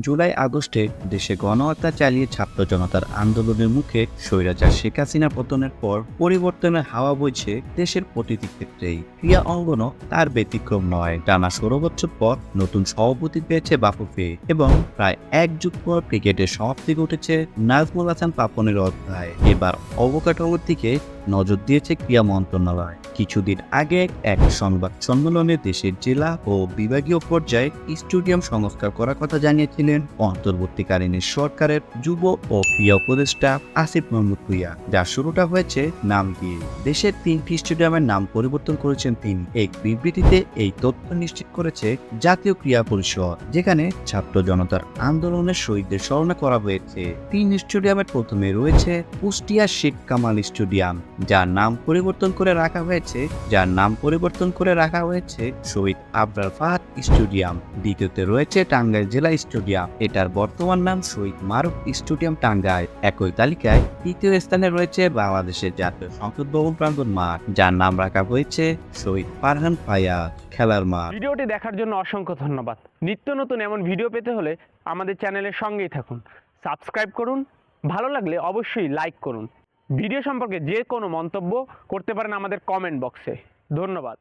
জুলাই আগস্টে দেশে গণহত্যা চালিয়ে ছাত্র জনতার আন্দোলনের মুখে স্বৈরাচার শেখ হাসিনা পতনের পর পরিবর্তনের হাওয়া বইছে দেশের প্রতিটি ক্ষেত্রেই। ক্রিয়া অঙ্গনও তার ব্যতিক্রম নয়। টানা ষোলো বছর পর নতুন সভাপতি পেয়েছে বাফুফে এবং প্রায় এক যুগ পর ক্রিকেটের সমাপ্তি ঘটেছে নাজমুল হাসান পাপনের অধ্যায়। এবার অবকাঠামোর দিকে নজর দিয়েছে ক্রিয়া মন্ত্রণালয়। কিছুদিন আগে এক সংবাদ সম্মেলনে দেশের জেলা ও বিভাগীয় পর্যায়ে স্টেডিয়াম সংস্কার করার কথা জানিয়েছিলেন অন্তর্বর্তীকালীন সরকারের যুব ও ক্রিয়া উপদেষ্টা আসিফ মাহমুদ ভুইয়া, যার শুরুটা হয়েছে নাম দিয়ে। দেশের তিনটি স্টেডিয়ামের নাম পরিবর্তন করেছেন তিনি। এক বিবৃতিতে এই তথ্য নিশ্চিত করেছে জাতীয় ক্রীড়া পরিষদ, যেখানে ছাত্র জনতার আন্দোলনের শহীদদের স্মরণে করা হয়েছে। তিন স্টেডিয়ামের প্রথমে রয়েছে কুষ্টিয়া শেখ কামাল স্টেডিয়াম, যার নাম পরিবর্তন করে রাখা হয়েছে, যার নাম পরিবর্তন করে রাখা হয়েছে শহীদ আবরার ফাহাদ স্টেডিয়াম। দ্বিতীয়তে রয়েছে টাঙ্গাইল জেলা স্টেডিয়াম। এটার বর্তমান নাম শহীদ মারুফ স্টেডিয়াম টাঙ্গাইল। একই তালিকায় তৃতীয় স্থানে রয়েছে বাংলাদেশের জাতীয় সংসদ ভবন প্রাঙ্গণ মাঠ, যার নাম রাখা হয়েছে শহীদ ফারহান ফায়াজ খেলার মাঠ। ভিডিওটি দেখার জন্য অসংখ্য ধন্যবাদ। নিত্য নতুন এমন ভিডিও পেতে হলে আমাদের চ্যানেলের সঙ্গেই থাকুন। সাবস্ক্রাইব করুন, ভালো লাগলে অবশ্যই লাইক করুন। ভিডিও সম্পর্কে যে কোনো মন্তব্য করতে পারেন আমাদের কমেন্ট বক্সে। ধন্যবাদ।